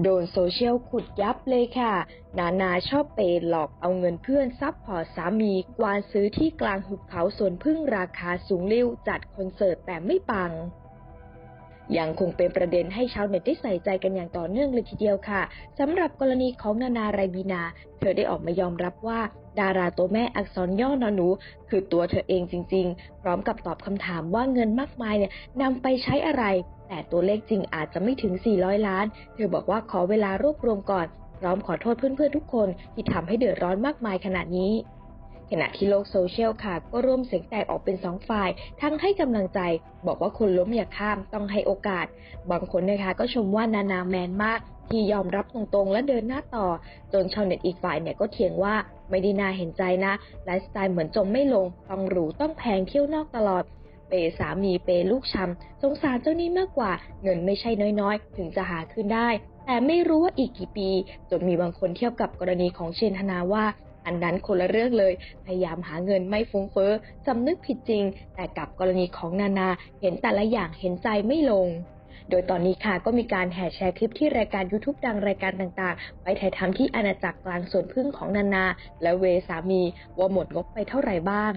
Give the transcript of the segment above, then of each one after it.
โดนโซเชียลขุดยับเลยค่ะ นานาชอบเปย์หลอกเอาเงินเพื่อนซับพอร์ตสามี กวานซื้อที่กลางหุบเขาสวนพึ่งราคาสูงเลี้ยวจัดคอนเสิร์ตแต่ไม่ปัง ยังคงเป็นประเด็นให้ชาวเน็ตได้ใส่ใจกันอย่างต่อเนื่องเลยทีเดียวค่ะสำหรับกรณีของนานาไรบีนา เธอได้ออกมายอมรับว่า ดาราตัวแม่อักษรย่อนอนู คือตัวเธอเองจริง ๆ พร้อมกับตอบคำถามว่าเงินมากมายเนี่ยนำไปใช้อะไร แต่ตัวเลขจริงอาจจะไม่ถึง 400 ล้าน เธอบอกว่าขอเวลารวบรวมก่อน พร้อมขอโทษเพื่อนๆทุกคนที่ทำให้เดือดร้อนมากมายขนาดนี้ ขณะที่โลกโซเชียลค่ะ ก็ร่วมเสียงแตกออกเป็นสองฝ่าย ทั้งให้กำลังใจ บอกว่าคนล้มอย่าข้ามต้องให้โอกาส บางคนนะคะก็ชมว่านานาแมนมาก ที่ยอมรับตรงๆ และเดินหน้าต่อ จนชาวเน็ตอีกฝ่ายเนี่ยก็เถียงว่าไม่ได้น่าเห็นใจนะไลฟ์สไตล์เหมือนจมไม่ลง ต้องหรูต้องแพงเที่ยวนอกตลอดเปสามีเปลูกชำสงสารเจ้านี้มากกว่า เงินไม่ใช่น้อยๆ ถึงจะหาคืนได้ แต่ไม่รู้ว่าอีกกี่ปี จนมีบางคนเทียบกับกรณีของเชนธนาว่า อันนั้นคนละเรื่องเลย พยายามหาเงินไม่ฟุ้งเฟ้อสำนึกผิดจริง แต่กับกรณีของนานา เห็นแต่ละอย่างเห็นใจไม่ลงโดยตอนนี้ค่ะก็มีการแห่แชร์คลิปที่รายการ YouTube ดังรายการต่างๆ ไปถ่ายทำที่อาณาจักรกลางสวนพึ่งของนานา และเวสามีว่าหมดงบไปเท่าไหร่บ้าง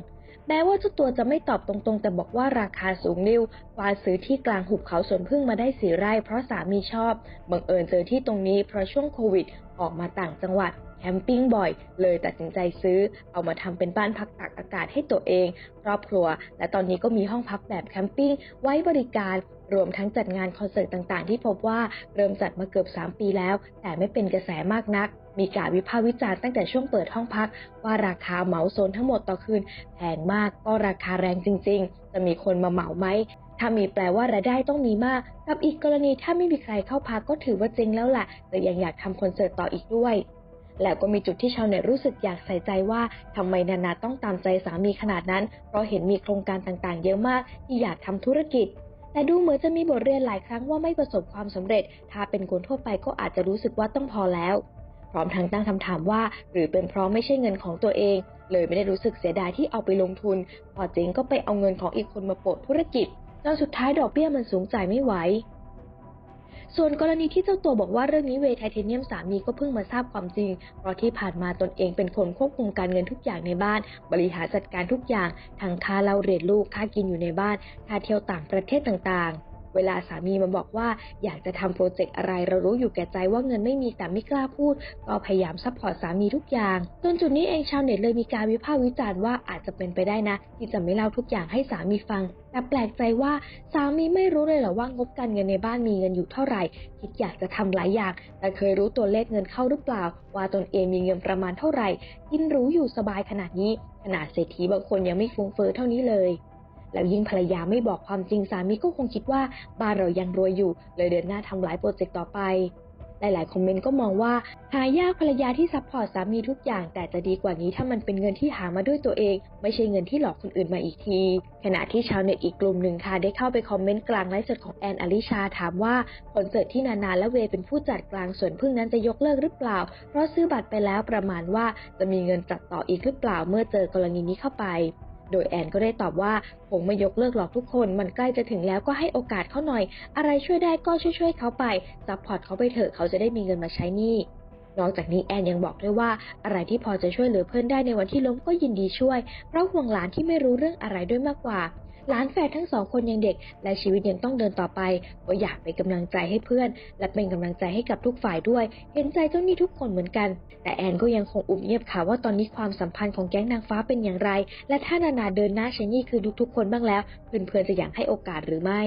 แม้ว่าเจ้าตัวจะไม่ตอบตรงๆ แต่บอกว่าราคาสูงนิ่วกว่าซื้อที่กลางหุบเขาสวนพึ่งมาได้สีไร่ เพราะสามีชอบ บังเอิญเจอที่ตรงนี้เพราะช่วงโควิด ออกมาต่างจังหวัดแคมปิ้งบ่อย เลยตัดสินใจซื้อ เอามาทำเป็นบ้านพักตากอากาศให้ตัวเอง ครอบครัว และตอนนี้ก็มีห้องพักแบบแคมปิ้งไว้บริการรวมทั้งจัดงานคอนเสิร์ตต่างๆ ที่พบว่าเริ่มจัดมาเกือบ 3 ปีแล้ว แต่ไม่เป็นกระแสมากนัก มีการวิพากษ์วิจารณ์ตั้งแต่ช่วงเปิดห้องพัก ว่าราคาเหมาโซนทั้งหมดต่อคืนแพงมากก็ราคาแรงจริง ๆ จะมีคนมาเหมาไหมถ้ามีแปลว่ารายได้ต้องมีมาก กับอีกกรณีถ้าไม่มีใครเข้าพักก็ถือว่าเจ๊งแล้วแหละแต่ยังอยากทำคอนเสิร์ตต่ออีกด้วย แล้วก็มีจุดที่ชาวเน็ตรู้สึกอยากใส่ใจว่าทำไมนานาต้องตามใจสามีขนาดนั้น เพราะเห็นมีโครงการต่างๆ เยอะมากที่อยากทำธุรกิจ แต่ดูเหมือนจะมีบทเรียนหลายครั้งว่าไม่ประสบความสำเร็จ ถ้าเป็นคนทั่วไปก็อาจจะรู้สึกว่าต้องพอแล้ว ร้อมทั้งตั้งคำถามว่า หรือเป็นเพราะไม่ใช่เงินของตัวเอง เลยไม่ได้รู้สึกเสียดายที่เอาไปลงทุน พอเจ๊งก็ไปเอาเงินของอีกคนมาโปะธุรกิจจนสุดท้ายดอกเบี้ยมันสูงจ่ายไม่ไหวส่วนกรณีที่เจ้าตัวบอกว่าเรื่องนี้เวย์ไทเทเนียมสามีก็เพิ่งมาทราบความจริง เพราะที่ผ่านมาตนเองเป็นคนควบคุมการเงินทุกอย่างในบ้าน บริหารจัดการทุกอย่าง ทั้งค่าเล่าเรียนลูกค่ากินอยู่ในบ้าน ค่าเที่ยวต่างประเทศต่างๆ เวลาสามีมาบอกว่าอยากจะทำโปรเจกต์อะไรเรารู้อยู่แก่ใจว่าเงินไม่มีแต่ไม่กล้าพูด ก็พยายามซัพพอร์ตสามีทุกอย่างจนจุดนี้เองชาวเน็ตเลยมีการวิพากษ์วิจารณ์ว่าอาจจะเป็นไปได้นะ ที่จะไม่เล่าทุกอย่างให้สามีฟัง แต่แปลกใจว่าสามีไม่รู้เลยเหรอว่างบการเงินในบ้านมีเงินอยู่เท่าไหร่ คิดอยากจะทำหลายอย่าง แต่เคยรู้ตัวเลขเงินเข้าหรือเปล่า ว่าตนเองมีเงินประมาณเท่าไหร่กินรู้อยู่สบายขนาดนี้ขนาดเศรษฐีบางคนยังไม่ฟุ้งเฟ้อเท่านี้เลย แล้วยิ่งภรรยาไม่บอกความจริงสามีก็คงคิดว่าบ้านเรายังรวยอยู่ เลยเดินหน้าทำหลายโปรเจกต์ต่อไปหลายๆ คอมเมนต์ก็มองว่าหายากภรรยาที่ซัพพอร์ตสามีทุกอย่าง แต่จะดีกว่านี้ถ้ามันเป็นเงินที่หามาด้วยตัวเอง ไม่ใช่เงินที่หลอกคนอื่นมาอีกที ขณะที่ชาวเน็ตอีกกลุ่มหนึ่งค่ะ ได้เข้าไปคอมเมนต์กลางไลฟ์สดของแอนอลิชาถามว่าคอนเสิร์ตที่นานาและเวเป็นผู้จัดกลางสวนพึ่งนั้นจะยกเลิกหรือเปล่า เพราะซื้อบัตรไปแล้วประมาณว่าจะมีเงินจัดต่ออีกหรือเปล่าเมื่อเจอกรณีนี้เข้าไป โดยแอนก็ได้ตอบว่าคงไม่ยกเลิกหรอกทุกคน มันใกล้จะถึงแล้วก็ให้โอกาสเขาหน่อย อะไรช่วยได้ก็ช่วยๆเขาไปซัพพอร์ตเขาไปเถอะเขาจะได้มีเงินมาใช้หนี้นอกจากนี้แอนยังบอกด้วยว่าอะไรที่พอจะช่วยเหลือเพื่อนได้ในวันที่ล้มก็ยินดีช่วย เพราะห่วงหลานที่ไม่รู้เรื่องอะไรด้วยมากกว่า หลานแฝดทั้งสองคนยังเด็ก และชีวิตยังต้องเดินต่อไป ก็อยากเป็นกำลังใจให้เพื่อน และเป็นกำลังใจให้กับทุกฝ่ายด้วย เห็นใจเจ้าหนี้ทุกคนเหมือนกัน แต่แอนก็ยังคงอุบเงียบค่ะว่าตอนนี้ความสัมพันธ์ของแก๊งนางฟ้าเป็นอย่างไร และถ้านานาเดินหน้าใช้หนี้คือทุกๆคนบ้างแล้ว เพื่อนๆจะอยากให้โอกาสหรือไม่